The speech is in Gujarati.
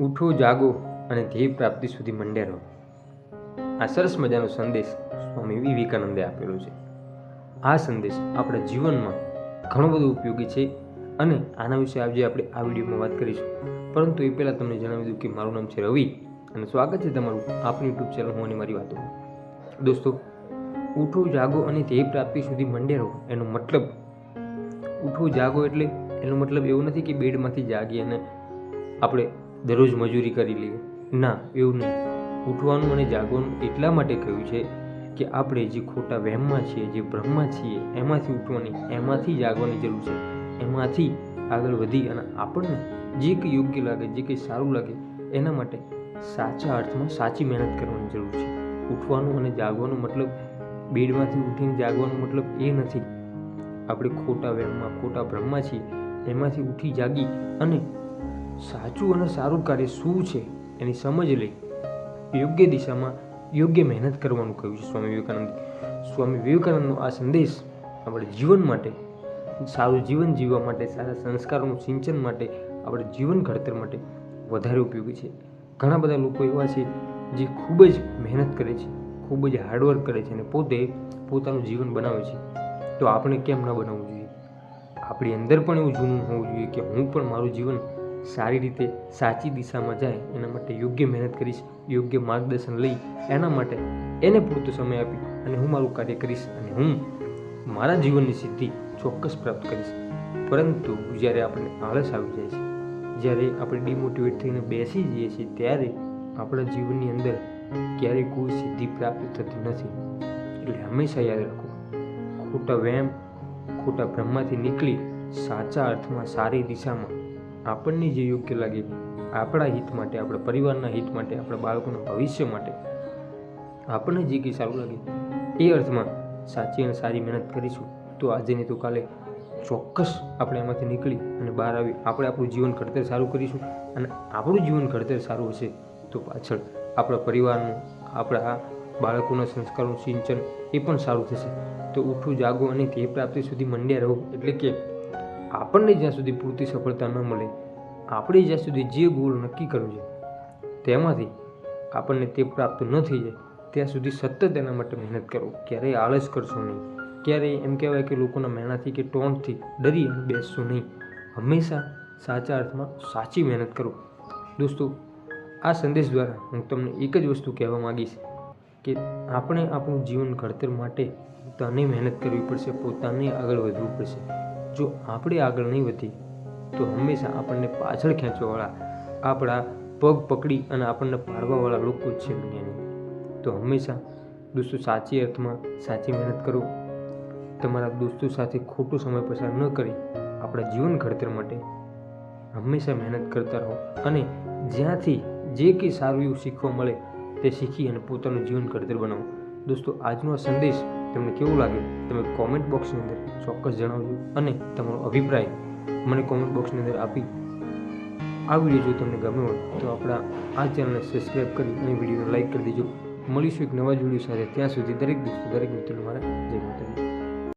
ઉઠો જાગો અને ધ્યેય પ્રાપ્તિ સુધી મંડે રહો. આ સરસ મજાનો સંદેશ સ્વામી વિવેકાનંદે આપેલો છે. આ સંદેશ આપણા જીવનમાં ઘણો બધો ઉપયોગી છે અને આના વિશે આજે આપણે આ વિડીયોમાં વાત કરીશું. પરંતુ એ પહેલાં તમને જણાવી દઉં કે મારું નામ છે રવિ અને સ્વાગત છે તમારું આપણી યુટ્યુબ ચેનલ હું અને મારી વાતો. દોસ્તો ઉઠો જાગો અને ધ્યેય પ્રાપ્તિ સુધી મંડે રહો એનો મતલબ ઉઠો જાગો એટલે એનો મતલબ એવું નથી કે બેડમાંથી જાગી અને આપણે દરરોજ મજૂરી કરી લઈએ. ના, એવું નહીં. ઉઠવાનું અને જાગવાનું એટલા માટે કહ્યું છે કે આપણે જે ખોટા વહેમમાં છીએ, જે ભ્રમમાં છીએ, એમાંથી ઉઠવાની, એમાંથી જાગવાની જરૂર છે. એમાંથી આગળ વધી અને આપણને જે કંઈ યોગ્ય લાગે, જે કંઈ સારું લાગે, એના માટે સાચા અર્થમાં સાચી મહેનત કરવાની જરૂર છે. ઉઠવાનું અને જાગવાનું મતલબ બેડમાંથી ઉઠીને જાગવાનો મતલબ એ નથી. આપણે ખોટા વહેમમાં, ખોટા ભ્રમમાં છીએ, એમાંથી ઉઠી જાગી અને સાચું અને સારું કાર્ય શું છે એની સમજ લઈ યોગ્ય દિશામાં યોગ્ય મહેનત કરવાનું કહ્યું છે સ્વામી વિવેકાનંદ. સ્વામી વિવેકાનંદનો આ સંદેશ આપણે જીવન માટે, સારું જીવન જીવવા માટે, સારા સંસ્કારોનું સિંચન માટે, આપણે જીવન ઘડતર માટે વધારે ઉપયોગી છે. ઘણા બધા લોકો એવા છે જે ખૂબ જ મહેનત કરે છે, ખૂબ જ હાર્ડવર્ક કરે છે અને પોતે પોતાનું જીવન બનાવે છે. તો આપણે કેમ ન બનાવવું જોઈએ? આપણી અંદર પણ એવું જૂનું હોવું જોઈએ કે હું પણ મારું જીવન સારી રીતે સાચી દિશામાં જાય, એના માટે યોગ્ય મહેનત કરીશ, યોગ્ય માર્ગદર્શન લઈ, એના માટે એને પૂરતો સમય આપી અને હું મારું કાર્ય કરીશ અને હું મારા જીવનની સિદ્ધિ ચોક્કસ પ્રાપ્ત કરીશ. પરંતુ જ્યારે આપણને આળસ આવી જાય છે, જ્યારે આપણે ડિમોટિવેટ થઈને બેસી જઈએ છીએ, ત્યારે આપણા જીવનની અંદર ક્યારેય કોઈ સિદ્ધિ પ્રાપ્ત થતી નથી. એટલે હંમેશા યાદ રાખો, ખોટા વ્યાયામ, ખોટા ભ્રમમાંથી નીકળી સાચા અર્થમાં સારી દિશામાં આપણને જે યોગ્ય લાગે આપણા હિત માટે, આપણા પરિવારના હિત માટે, આપણા બાળકોના ભવિષ્ય માટે, આપણને જે કંઈ સારું લાગે એ અર્થમાં સાચી અને સારી મહેનત કરીશું. તો આજે નહીં તો કાલે ચોક્કસ આપણે એમાંથી નીકળી અને બહાર આવી આપણે આપણું જીવન ઘડતર સારું કરીશું અને આપણું જીવન ઘડતર સારું હશે તો પાછળ આપણા પરિવારનું, આપણા બાળકોના સંસ્કારનું સિંચન એ પણ સારું થશે. તો ઉઠું જાગો અને તે પ્રાપ્તિ સુધી મંડ્યા રહો. એટલે કે આપણને જ્યાં સુધી પૂરતી સફળતા ન મળે, આપણે જ્યાં સુધી જે ગોલ નક્કી કર્યો છે, તેમાંથી આપણને તે પ્રાપ્ત ન થઈ જાય, ત્યાં સુધી સતત એના માટે મહેનત કરો. ક્યારેય આળસ કરશો નહીં. ક્યારેય એમ કહેવાય કે લોકોના મહેણાથી કે ટોનથી ડરી અને બેસશો નહીં. હંમેશા સાચા અર્થમાં સાચી મહેનત કરો. દોસ્તો, આ સંદેશ દ્વારા હું તમને એક જ વસ્તુ કહેવા માગીશ કે આપણે આપણું જીવન ઘડતર માટે પોતાને મહેનત કરવી પડશે, પોતાને આગળ વધવું પડશે. જો આપણે આગળ નહીં વધી તો હંમેશા આપણને પાછળ ખેંચવાવાળા, આપણા પગ પકડી અને આપણને પાડવાવાળા લોકો જ છે દુનિયાની. તો હંમેશા દોસ્તો સાચી અર્થમાં સાચી મહેનત કરો. તમારા દોસ્તો સાથે ખોટો સમય પસાર ન કરી આપણા જીવન ઘડતર માટે હંમેશા મહેનત કરતા રહો અને જ્યાંથી જે કંઈ સારું એવું શીખવા મળે તે શીખી અને પોતાનું જીવન ઘડતર બનાવો. દોસ્તો, આજનો આ સંદેશ તમને કેવું લાગે તમે કોમેન્ટ બોક્સની અંદર ચોક્કસ જણાવજો અને તમારો અભિપ્રાય મને કોમેન્ટ બોક્સની અંદર આપી. આ વીડિયો જો તમને ગમ્યો હોય તો આપણા આ ચેનલને સબસ્ક્રાઈબ કરી અને વિડીયોને લાઇક કરી દેજો. મળીશું એક નવા જ સાથે ત્યાં સુધી દરેક દોસ્તો, દરેક મિત્રો મારા જય માતાજી.